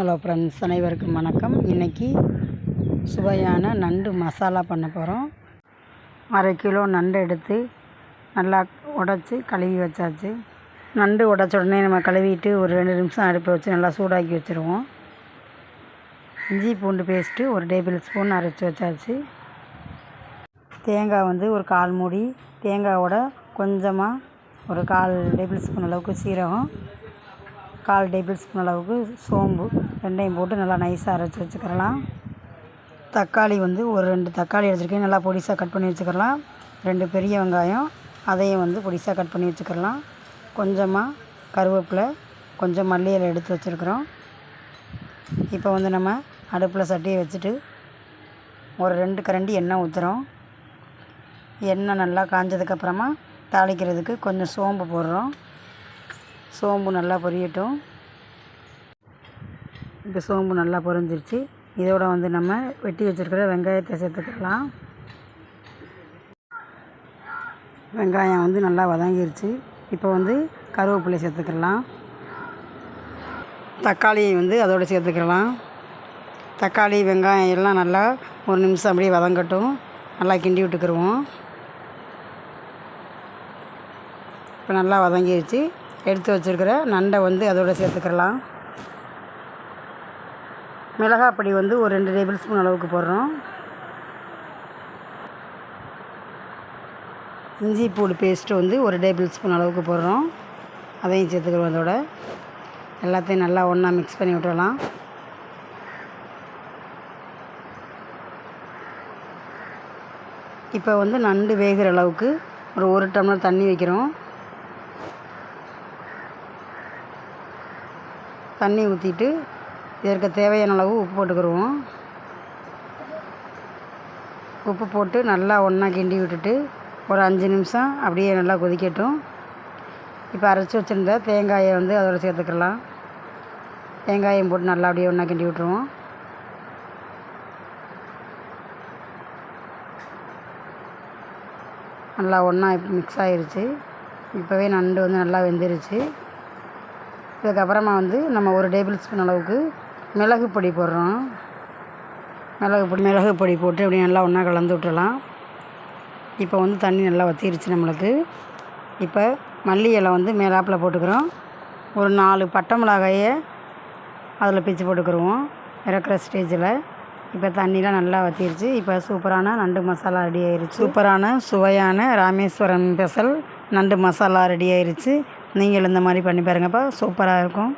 Hello friends அனைவருக்கும் வணக்கம். இன்றைக்கி சுவையான நண்டு மசாலா பண்ண போகிறோம் அரை கிலோ நண்டு எடுத்து நல்லா உடச்சி கழுவி வச்சாச்சு. நண்டு உடச்ச உடனே நம்ம கழுவிட்டு ஒரு ரெண்டு நிமிஷம் அடுப்பை வச்சு நல்லா சூடாக்கி வச்சுருவோம். இஞ்சி பூண்டு பேஸ்ட்டு ஒரு டேபிள் ஸ்பூன் அரைச்சி வச்சாச்சு. தேங்காய் வந்து ஒரு கால் மூடி தேங்காயோட கொஞ்சமாக ஒரு கால் டேபிள் ஸ்பூன் அளவுக்கு சீரகம். கால் டேபிள் ஸ்பூன் அளவுக்கு சோம்பு ரெண்டையும் போட்டு நல்லா நைஸாக அரைச்சி வச்சுக்கிறலாம். தக்காளி வந்து ஒரு ரெண்டு தக்காளி எடுத்துருக்கேன். நல்லா பொடிசாக கட் பண்ணி வச்சுக்கிறலாம். ரெண்டு பெரிய வெங்காயம் அதையும் வந்து பொடிசாக கட் பண்ணி வச்சுக்கிறலாம். கொஞ்சமாக கருவேப்பிலை கொஞ்சம் மல்லி இலை எடுத்து வச்சுருக்குறோம். இப்போ வந்து நம்ம அடுப்பில் சட்டியை வச்சுட்டு ஒரு ரெண்டு கரண்டி எண்ணெய் ஊற்றுறோம் எண்ணெய் நல்லா காஞ்சதுக்கப்புறமா தாளிக்கிறதுக்கு கொஞ்சம் சோம்பு போடுறோம். சோம்பு நல்லா பொரியட்டும். இப்போ சோம்பு நல்லா பொரிஞ்சிருச்சு. இதோட வந்து நம்ம வெட்டி வச்சுருக்கிற வெங்காயத்தை சேர்த்துக்கலாம். வெங்காயம் வந்து நல்லா வதங்கிருச்சு. இப்போ வந்து கருவேப்பிலை சேர்த்துக்கலாம். தக்காளியை வந்து அதோடு சேர்த்துக்கலாம். தக்காளி வெங்காயம் எல்லாம் நல்லா ஒரு நிமிஷம் அப்படியே வதங்கட்டும். நல்லா கிண்டி விட்டுக்கிருவோம். இப்போ நல்லா வதங்கிருச்சு. எடுத்து வச்சுருக்கிற நண்டை வந்து அதோட சேர்த்துக்கலாம் மிளகாய் பொடி வந்து ஒரு ரெண்டு டேபிள் ஸ்பூன் அளவுக்கு போடுறோம். இஞ்சி பூடு பேஸ்ட்டு வந்து ஒரு டேபிள் ஸ்பூன் அளவுக்கு போடுறோம். அதையும் சேர்த்துக்கிறோம் அதோட. எல்லாத்தையும் நல்லா ஒன்றா மிக்ஸ் பண்ணி விட்டுறலாம். இப்போ வந்து நண்டு வேகிற அளவுக்கு ஒரு ஒரு டம்ளர் தண்ணி வைக்கிறோம். தண்ணி ஊற்றிட்டு இதற்கு தேவையான அளவு உப்பு போட்டுக்கிடுவோம் உப்பு போட்டு நல்லா ஒன்றா கிண்டி விட்டுட்டு ஒரு அஞ்சு நிமிஷம் அப்படியே நல்லா கொதிக்கட்டும். இப்போ அரைச்சி வச்சுருந்த தேங்காயை வந்து அதோட சேர்த்துக்கலாம். தேங்காயம் போட்டு நல்லா அப்படியே ஒன்றா கிண்டி விட்டுருவோம். நல்லா ஒன்றா மிக்ஸ் ஆகிருச்சு இப்போவே நண்டு வந்து நல்லா வெந்துருச்சு. இதுக்கப்புறமா வந்து நம்ம ஒரு டேபிள் ஸ்பூன் அளவுக்கு மிளகு பொடி போடுறோம். மிளகு பொடி மிளகு பொடி போட்டு அப்படியே நல்லா ஒன்றா கலந்து விட்டுடலாம். இப்போ வந்து தண்ணி நல்லா வற்றிருச்சு நம்மளுக்கு. இப்போ மல்லி இலை வந்து மேலாப்பில் போட்டுக்கிறோம். ஒரு நாலு பட்டை மிளகாயை அதில் பிச்சு போட்டுக்கிருவோம். இறக்குற ஸ்டேஜில் இப்போ தண்ணிலாம் நல்லா வற்றிருச்சு இப்போ சூப்பரான நண்டு மசாலா ரெடி ஆயிருச்சு. சூப்பரான சுவையான ராமேஸ்வரம் ஸ்பெஷல் நண்டு மசாலா ரெடி ஆயிருச்சு. நீங்கள் இந்த மாதிரி பண்ணி பாருங்கப்பா. சூப்பராக இருக்கும்.